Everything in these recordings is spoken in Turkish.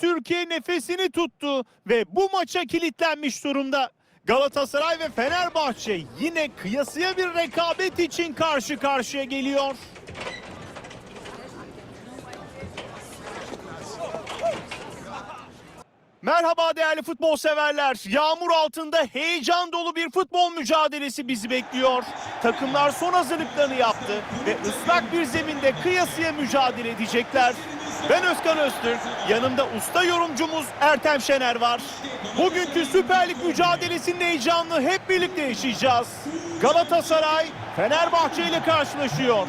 Türkiye nefesini tuttu ve bu maça kilitlenmiş durumda. Galatasaray ve Fenerbahçe yine kıyasıya bir rekabet için karşı karşıya geliyor. Merhaba değerli futbol severler. Yağmur altında heyecan dolu bir futbol mücadelesi bizi bekliyor. Takımlar son hazırlıklarını yaptı ve ıslak bir zeminde kıyasıya mücadele edecekler. Ben Özkan Öztürk, yanımda usta yorumcumuz Ertem Şener var. Bugünkü Süper Lig mücadelesinin heyecanını hep birlikte yaşayacağız. Galatasaray Fenerbahçe ile karşılaşıyor.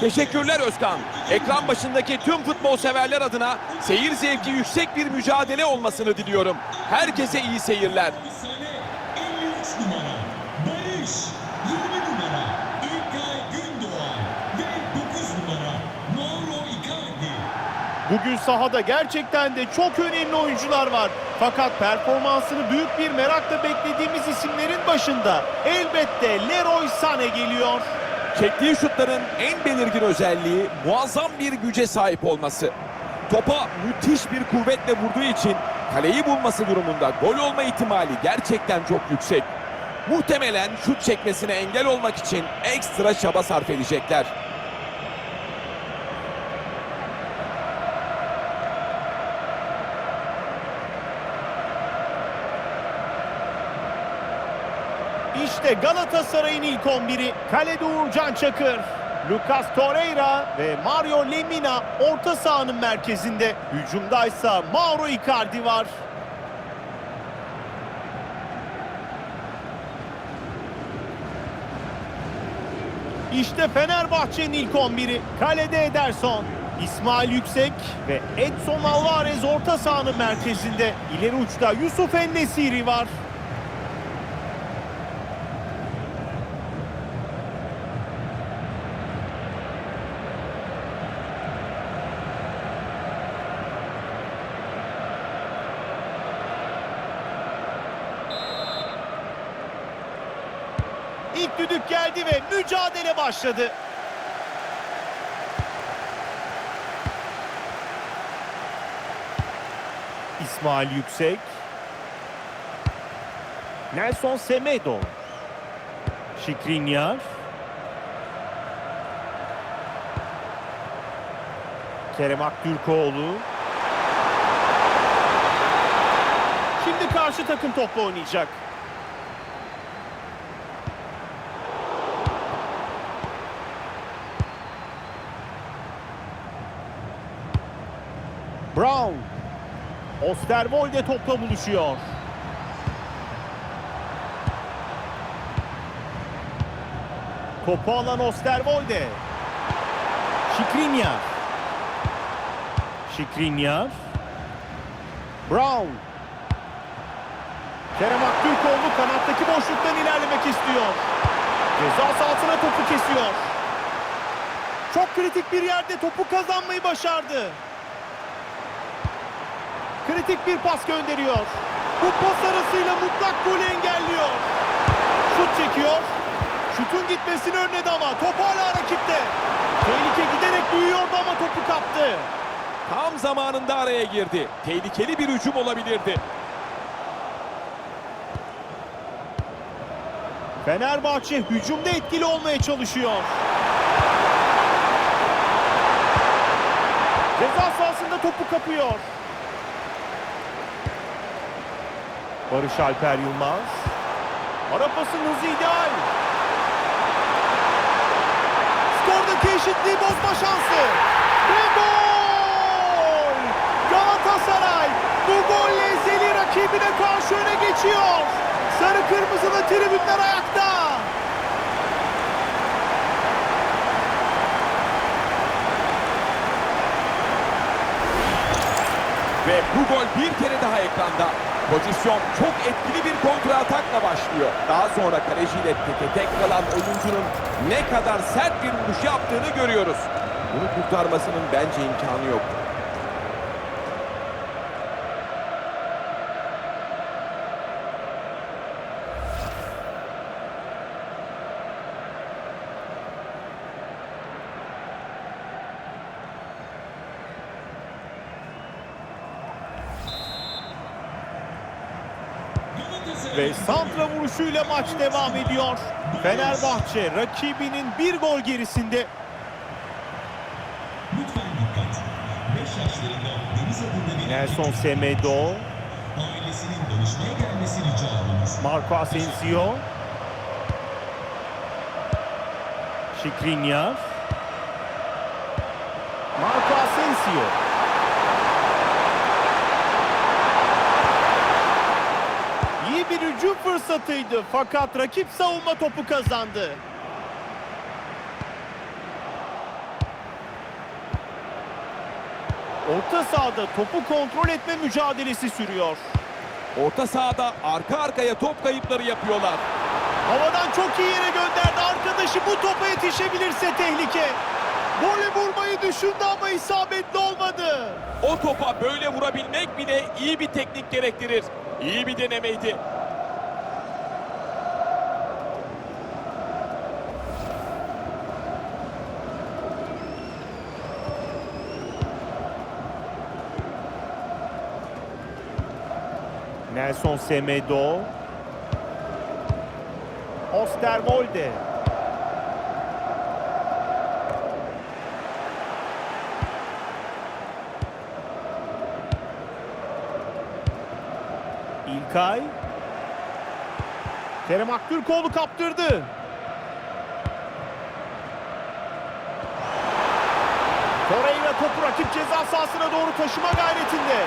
Teşekkürler Özkan. Ekran başındaki tüm futbol severler adına seyir zevki yüksek bir mücadele olmasını diliyorum. Herkese iyi seyirler. Sane 53 numara Barış Bugün sahada gerçekten de çok önemli oyuncular var. Fakat performansını büyük bir merakla beklediğimiz isimlerin başında elbette Leroy Sané geliyor. Çektiği şutların en belirgin özelliği muazzam bir güce sahip olması. Topa müthiş bir kuvvetle vurduğu için kaleyi bulması durumunda gol olma ihtimali gerçekten çok yüksek. Muhtemelen şut çekmesine engel olmak için ekstra çaba sarf edecekler. İşte Galatasaray'ın ilk 11'i. Kalede Uğurcan Çakır. Lucas Torreira ve Mario Lemina orta sahanın merkezinde. Hücumdaysa Mauro Icardi var. İşte Fenerbahçe'nin ilk 11'i. Kalede Ederson. İsmail Yüksek ve Edson Alvarez orta sahanın merkezinde. İleri uçta Yusuf Ennesiri var. İlk düdük geldi ve mücadele başladı. İsmail Yüksek. Nelson Semedo. Şikrinyar. Kerem Aktürkoğlu. Şimdi karşı takım topla oynayacak. Brown. Osterwolde topla buluşuyor. Topu alan Osterwolde. Şikrinyar. Şikrinyar. Brown. Kerem Aktürkoğlu kanattaki boşluktan ilerlemek istiyor. Ceza sahasına topu kesiyor. Çok kritik bir yerde topu kazanmayı başardı. Kritik bir pas gönderiyor. Bu pas arasıyla mutlak golü engelliyor. Şut çekiyor. Şutun gitmesini önledi ama top hala rakipte. Tehlike giderek büyüyordu ama topu kaptı. Tam zamanında araya girdi. Tehlikeli bir hücum olabilirdi. Fenerbahçe hücumda etkili olmaya çalışıyor. Ceza sahasında topu kapıyor. Barış Alper Yılmaz. Ara pasın hızı ideal. Skordaki eşitliği bozma şansı. Ve gol! Galatasaray bu golle ezeli rakibine karşı öne geçiyor. Sarı kırmızılı tribünler ayakta. Ve bu gol bir kere daha ekranda. Pozisyon çok etkili bir kontra atakla başlıyor. Daha sonra kaleciyle teke tek kalan oyuncunun ne kadar sert bir vuruş yaptığını görüyoruz. Bunu kurtarmasının bence imkanı yok. Ve santra vuruşuyla maç devam ediyor. Fenerbahçe rakibinin bir gol gerisinde. Lütfen dikkat. 5 yaşlarında Deniz adında bir Nelson Semedo. Marco Asensio, Skriniar, Marco Asensio. Bir hücum fırsatıydı fakat rakip savunma topu kazandı. Orta sahada topu kontrol etme mücadelesi sürüyor. Orta sahada arka arkaya top kayıpları yapıyorlar. Havadan çok iyi yere gönderdi. Arkadaşı bu topa yetişebilirse tehlike. Golü vurmayı düşündü ama isabetli olmadı. O topa böyle vurabilmek bile iyi bir teknik gerektirir. İyi bir denemeydi. Nelson Semedo. Osterwolde. İlkay. Kerem Aktürkoğlu kaptırdı. Torreira topu rakip ceza sahasına doğru taşıma gayretinde.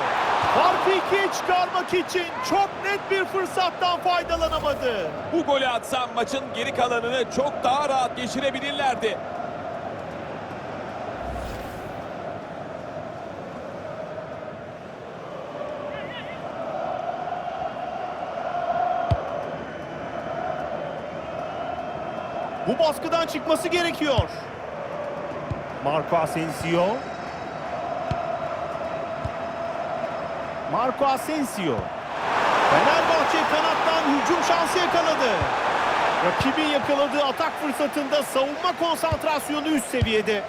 Farkı ikiye çıkarmak için çok net bir fırsattan faydalanamadı. Bu golü atsan maçın geri kalanını çok daha rahat geçirebilirlerdi. Bu baskıdan çıkması gerekiyor. Marco Asensio. Marco Asensio. Fenerbahçe kanattan hücum şansı yakaladı. Rakibin yakaladığı atak fırsatında savunma konsantrasyonu üst seviyede.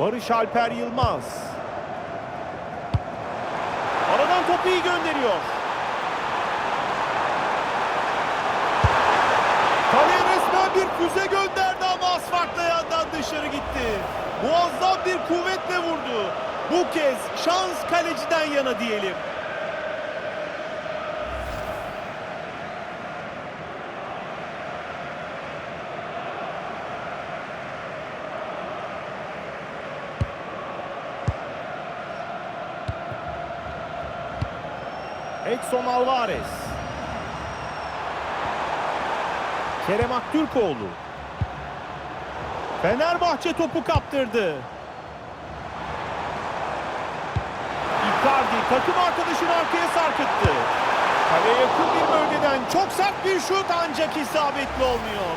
Barış Alper Yılmaz. Aradan topu iyi gönderiyor. Kaleye resmen bir füze gönderdi farkla yandan dışarı gitti. Muazzam bir kuvvetle vurdu. Bu kez şans kaleciden yana diyelim. Edson Alvarez. Kerem Aktürkoğlu. Fenerbahçe topu kaptırdı. Icardi takım arkadaşını arkaya sarkıttı. Kaleye yakın bir bölgeden çok sert bir şut ancak isabetli olmuyor.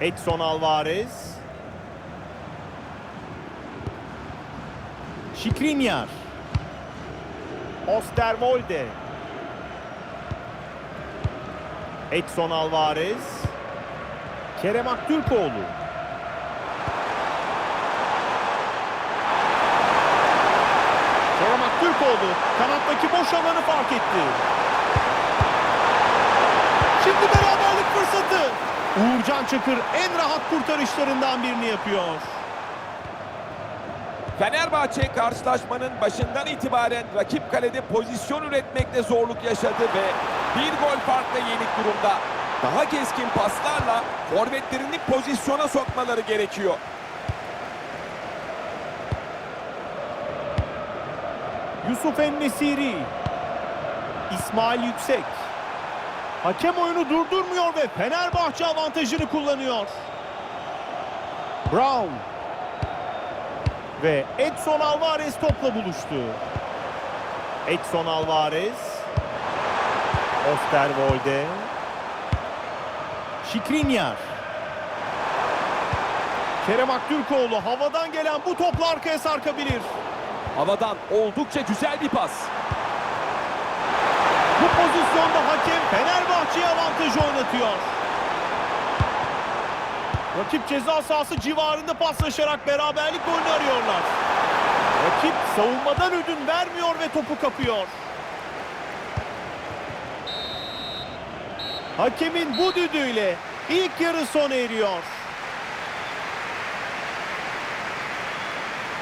Edson Alvarez. Skriniar. Osterwolde. Edson Alvarez. Kerem Aktürkoğlu. Kerem Aktürkoğlu kanattaki boş alanı fark etti. Şimdi beraberlik fırsatı. Uğurcan Çakır en rahat kurtarışlarından birini yapıyor. Fenerbahçe karşılaşmanın başından itibaren rakip kalede pozisyon üretmekte zorluk yaşadı ve bir gol farkla yenik durumda. Daha keskin paslarla forvetlerini pozisyona sokmaları gerekiyor. Yusuf Ennesiri. İsmail Yüksek. Hakem oyunu durdurmuyor ve Fenerbahçe avantajını kullanıyor. Brown. Ve Edson Alvarez topla buluştu. Edson Alvarez. Osterwolde. Skriniar. Kerem Aktürkoğlu havadan gelen bu topla arkaya sarkabilir. Havadan oldukça güzel bir pas. Bu pozisyonda hakem Fenerbahçe'ye avantajı oynatıyor. Rakip ceza sahası civarında paslaşarak beraberlik golünü arıyorlar. Rakip savunmadan ödün vermiyor ve topu kapıyor. Hakemin bu düdüğüyle ilk yarı sona eriyor.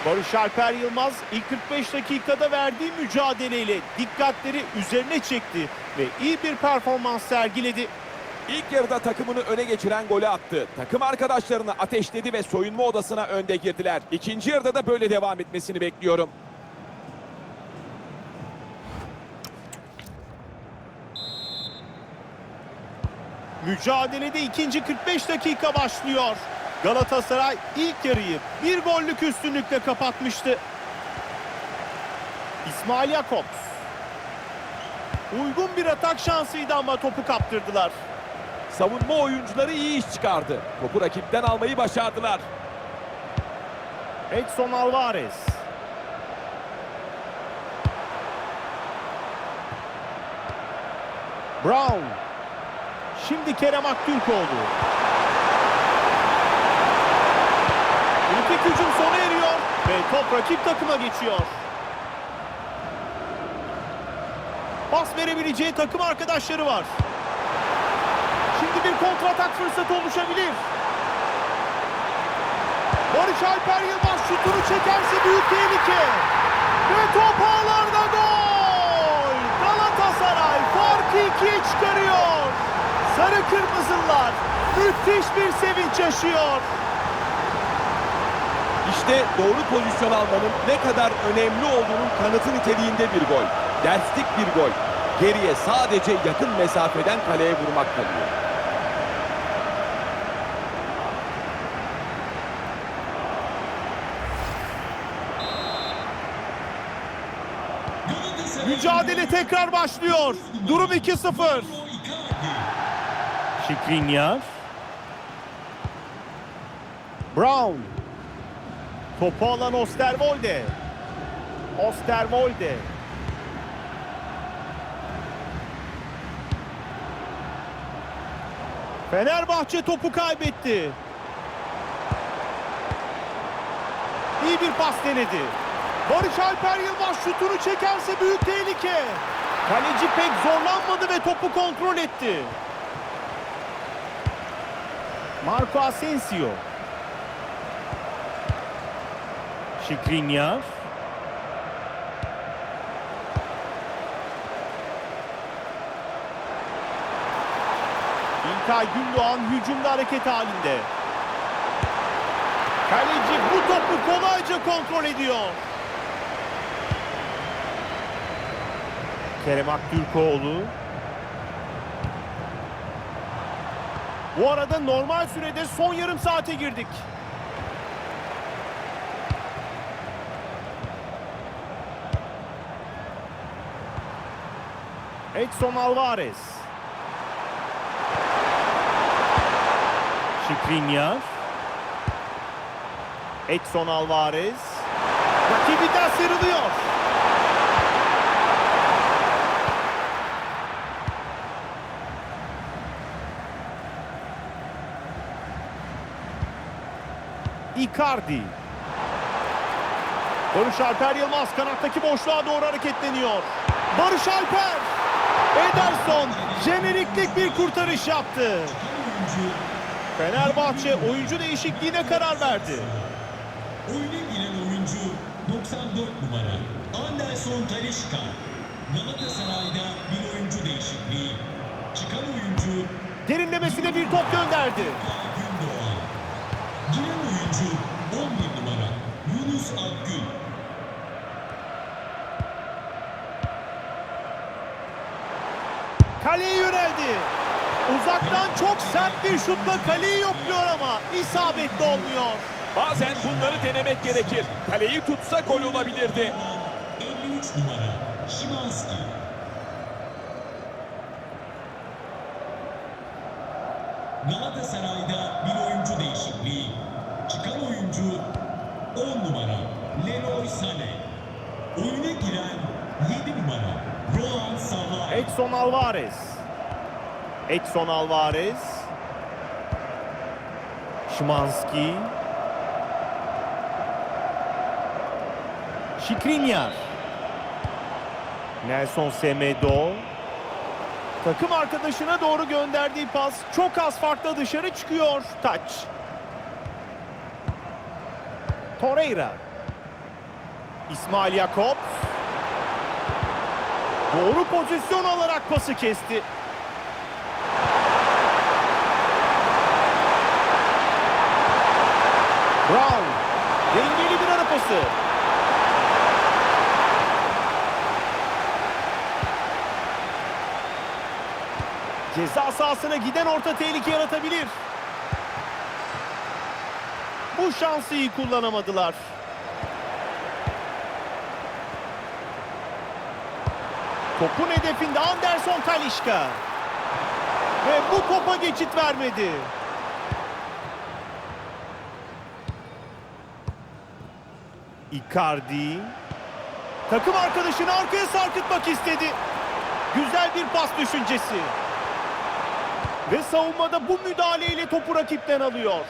Barış Alper Yılmaz ilk 45 dakikada verdiği mücadeleyle dikkatleri üzerine çekti ve iyi bir performans sergiledi. İlk yarıda takımını öne geçiren golü attı. Takım arkadaşlarını ateşledi ve soyunma odasına önde girdiler. İkinci yarıda da böyle devam etmesini bekliyorum. Mücadelede ikinci 45 dakika başlıyor. Galatasaray ilk yarıyı bir gollük üstünlükle kapatmıştı. İsmail Jakobs. Uygun bir atak şansıydı ama topu kaptırdılar. Savunma oyuncuları iyi iş çıkardı. Topu rakipten almayı başardılar. Edson Alvarez. Brown. Şimdi Kerem Aktürkoğlu. İlk hücum sona eriyor ve top rakip takıma geçiyor. Pas verebileceği takım arkadaşları var. Bir kontratak fırsatı oluşabilir. Barış Alper Yılmaz şutunu çekerse büyük tehlike. Ve top ağlarda gol. Galatasaray farkı ikiye çıkarıyor. Sarı Kırmızılar müthiş bir sevinç yaşıyor. İşte doğru pozisyon almanın ne kadar önemli olduğunun kanıtı niteliğinde bir gol. Derslik bir gol. Geriye sadece yakın mesafeden kaleye vurmak kalıyor. Mücadele tekrar başlıyor. Durum 2-0. Şikrinyar. Brown. Topu alan Osterwolde. Osterwolde. Fenerbahçe topu kaybetti. İyi bir pas denedi. Barış Alper Yılmaz şutunu çekerse büyük tehlike. Kaleci pek zorlanmadı ve topu kontrol etti. Marco Asensio. Şikrinyar. İlkay Gündoğan hücumda hareket halinde. Kaleci bu topu kolayca kontrol ediyor. Kerem Aktürkoğlu. Bu arada normal sürede son yarım saate girdik. Edson Alvarez. Şikrinyar. Edson Alvarez. Rakibinden sıyrılıyor. Icardi. Barış Alper Yılmaz kanattaki boşluğa doğru hareketleniyor. Barış Alper. Ederson jeneriklik bir kurtarış yaptı. Fenerbahçe oyuncu değişikliğine karar verdi. oyuna giren oyuncu 94 numara Anderson Talişka. Galatasaray'da bir oyuncu değişikliği. Çıkan oyuncu Derinlemesine bir top gönderdi. Gündoğan. Giren oyuncu 11 numara Akgün. Kaleye yöneldi. Uzaktan çok sert bir şutla kaleyi yokluyor ama isabetli olmuyor. Bazen bunları denemek gerekir. Kaleyi tutsa gol olabilirdi. 53 numara Şimanski. Galatasaray'da bir oyuncu değişikliği. Çıkan oyuncu 10 numara Leroy Sané. Oyuna giren 7 numara Roland Salai. Edson Alvarez. Edson Alvarez. Şimanski. Şikrinyar. Nelson Semedo. Takım arkadaşına doğru gönderdiği pas çok az farkla dışarı çıkıyor. Taç. Torreira. İsmail Yakup. Doğru pozisyon alarak pası kesti. Brown. Dengeli bir ara pası. Ceza sahasına giden orta tehlike yaratabilir. Bu şansı iyi kullanamadılar. Topun hedefinde Anderson Talişka. Ve bu topa geçit vermedi. Icardi. Takım arkadaşını arkaya sarkıtmak istedi. Güzel bir pas düşüncesi. Ve savunmada bu müdahaleyle topu rakipten alıyor.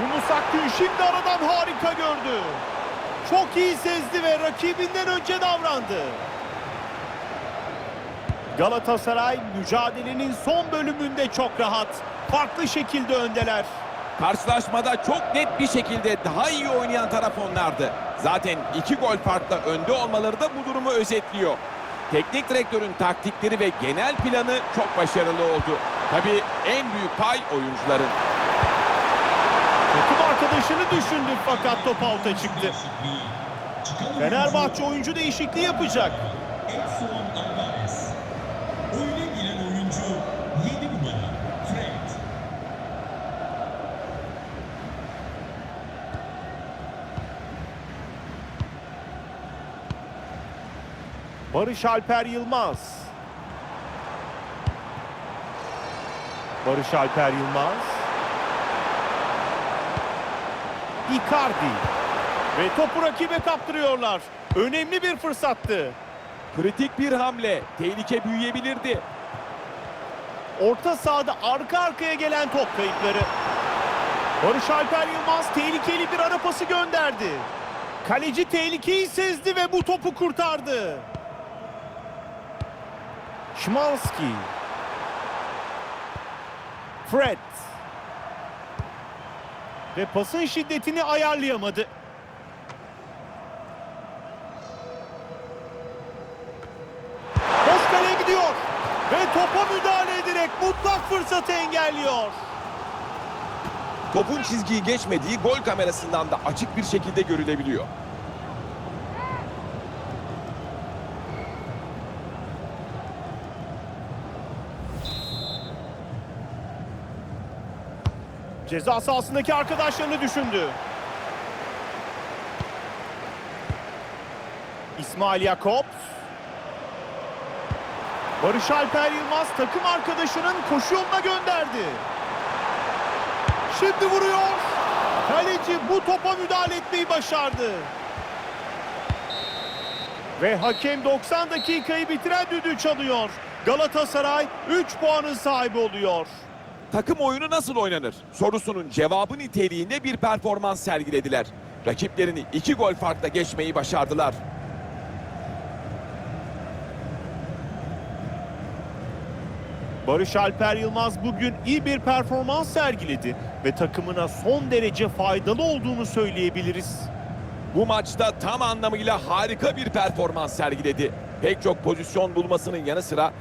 Yunus Akgün şimdi aradan harika gördü. Çok iyi sezdi ve rakibinden önce davrandı. Galatasaray mücadelenin son bölümünde çok rahat. Farklı şekilde öndeler. Karşılaşmada çok net bir şekilde daha iyi oynayan taraf onlardı. Zaten iki gol farkla önde olmaları da bu durumu özetliyor. Teknik direktörün taktikleri ve genel planı çok başarılı oldu. Tabii en büyük pay oyuncuların. Düşündü fakat top alta çıktı. Fenerbahçe oyuncu değişikliği yapacak. Edson Alvarez. Oyuna giren oyuncu 7 numara Fred. Barış Alper Yılmaz. Barış Alper Yılmaz. Icardi. Ve topu rakibe kaptırıyorlar. Önemli bir fırsattı. Kritik bir hamle. Tehlike büyüyebilirdi. Orta sahada arka arkaya gelen top kayıpları. Barış Alper Yılmaz tehlikeli bir ara pası gönderdi. Kaleci tehlikeyi sezdi ve bu topu kurtardı. Şimanski. Fred. Ve pasın şiddetini ayarlayamadı. Boş kaleye gidiyor. Ve topa müdahale ederek mutlak fırsatı engelliyor. Topun çizgiyi geçmediği gol kamerasından da açık bir şekilde görülebiliyor. Ceza sahasındaki arkadaşlarını düşündü. İsmail Yakup. Barış Alper Yılmaz takım arkadaşının koşu yoluna gönderdi. Şimdi vuruyor. Kaleci bu topa müdahale etmeyi başardı. Ve hakem 90 dakikayı bitiren düdüğü çalıyor. Galatasaray 3 puanın sahibi oluyor. Takım oyunu nasıl oynanır? Sorusunun cevabı niteliğinde bir performans sergilediler. Rakiplerini iki gol farkla geçmeyi başardılar. Barış Alper Yılmaz bugün iyi bir performans sergiledi ve takımına son derece faydalı olduğunu söyleyebiliriz. Bu maçta tam anlamıyla harika bir performans sergiledi. Pek çok pozisyon bulmasının yanı sıra